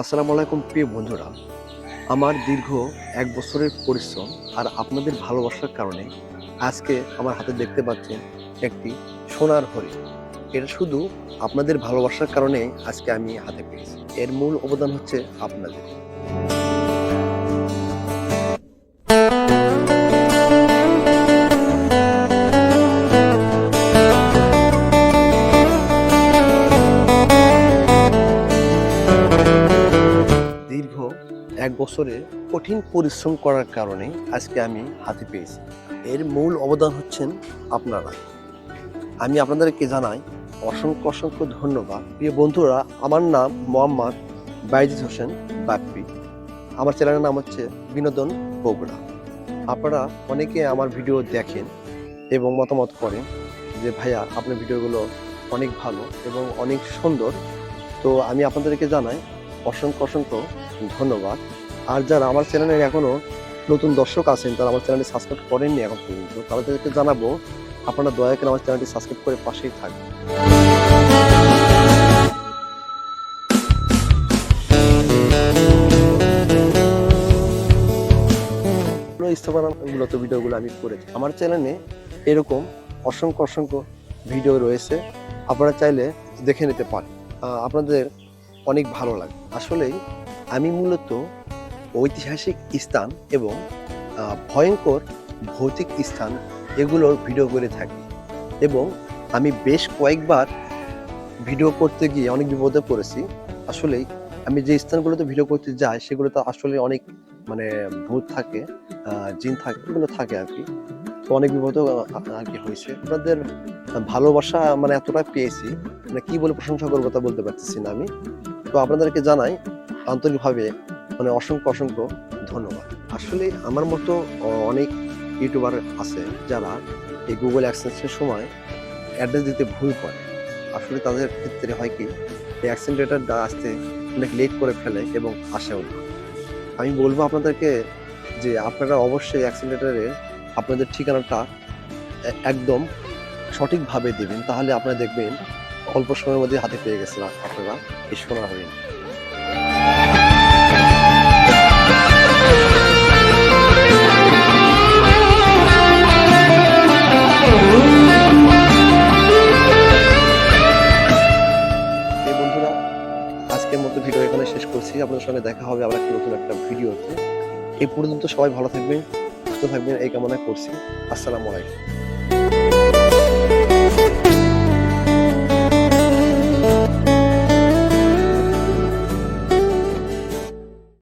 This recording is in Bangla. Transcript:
আসসালামু আলাইকুম প্রিয় বন্ধুরা। আমার দীর্ঘ এক বছরের পরিশ্রম আর আপনাদের ভালোবাসার কারণে আজকে আমার হাতে দেখতে পাচ্ছেন একটি সোনার হরিণ এটা শুধু আপনাদের ভালোবাসার কারণে আজকে আমি হাতে পেয়েছি। এর মূল অবদান হচ্ছে আপনাদের। এক বছরে কঠিন পরিশ্রম করার কারণে আজকে আমি হাতে পেয়েছি। এর মূল অবদান হচ্ছেন আপনারা। আমি আপনাদেরকে জানাই অসংখ্য অসংখ্য ধন্যবাদ। প্রিয় বন্ধুরা, আমার নাম মোহাম্মদ বাইজিদ হোসেন বাপ্পি আমার চ্যানেলের নাম হচ্ছে বিনোদন বগুড়া। আপনারা অনেকে আমার ভিডিও দেখেন এবং মতামত করেন যে, ভাইয়া, আপনার ভিডিওগুলো অনেক ভালো এবং অনেক সুন্দর। তো আমি আপনাদেরকে জানাই অসংখ্য অসংখ্য ধন্যবাদ। আর যারা আমার চ্যানেলের এখনও নতুন দর্শক আছেন, তারা আমার চ্যানেলটি সাবস্ক্রাইব করেননি এখন পর্যন্ত, তাদেরকে জানাব, আপনারা দয়া করে আমার চ্যানেলটি সাবস্ক্রাইব করে পাশেই থাকবেন। স্থাপনামূলত ভিডিওগুলো আমি করেছি আমার চ্যানেলে এরকম অসংখ্য অসংখ্য ভিডিও রয়েছে, আপনারা চাইলে দেখে নিতে পারেন। আপনাদের অনেক ভালো লাগে। আসলেই আমি মূলত ঐতিহাসিক স্থান এবং ভয়ঙ্কর ভৌতিক স্থান এগুলোর ভিডিও করে থাকি। এবং আমি বেশ কয়েকবার ভিডিও করতে গিয়ে অনেক বিপদে পড়েছি। আসলেই আমি যে স্থানগুলোতে ভিডিও করতে যাই, সেগুলোতে আসলে অনেক মানে ভূত থাকে জিন থাকে, এগুলো থাকে আর কি। তো অনেক বিপদ আর কি হয়েছে। আপনাদের ভালোবাসা মানে এতটা পেয়েছি মানে কি বলে প্রশংসা করব তা বলতে পারতেছি না আমি। তো আপনাদেরকে জানাই আন্তরিকভাবে মানে অসংখ্য অসংখ্য ধন্যবাদ। আসলে আমার মতো অনেক ইউটিউবার আছে যারা এই গুগল অ্যাক্সেন্সের সময় অ্যাড্রেস দিতে ভুল করে। আসলে তাদের ক্ষেত্রে হয় কি, এই অ্যাক্সেন্টেটারটা আসতে অনেক লেট করে ফেলে এবং আসেও না। আমি বলব আপনাদেরকে যে আপনারা অবশ্যই অ্যাক্সেন্টেটারে আপনাদের ঠিকানাটা একদম সঠিকভাবে দেবেন। তাহলে আপনারা দেখবেন অল্প সময়ের মধ্যে হাতে পেয়ে গেছেন আপনারা এই সোনা হরিণ। আজকের মতো ভিডিও এখানে শেষ করছি। আপনাদের সঙ্গে দেখা হবে আবার একটা নতুন একটা ভিডিওতে। এই পর্যন্ত সবাই ভালো থাকবেন, সুস্থ থাকবেন, এই কামনা করছি। আসসালামু আলাইকুম।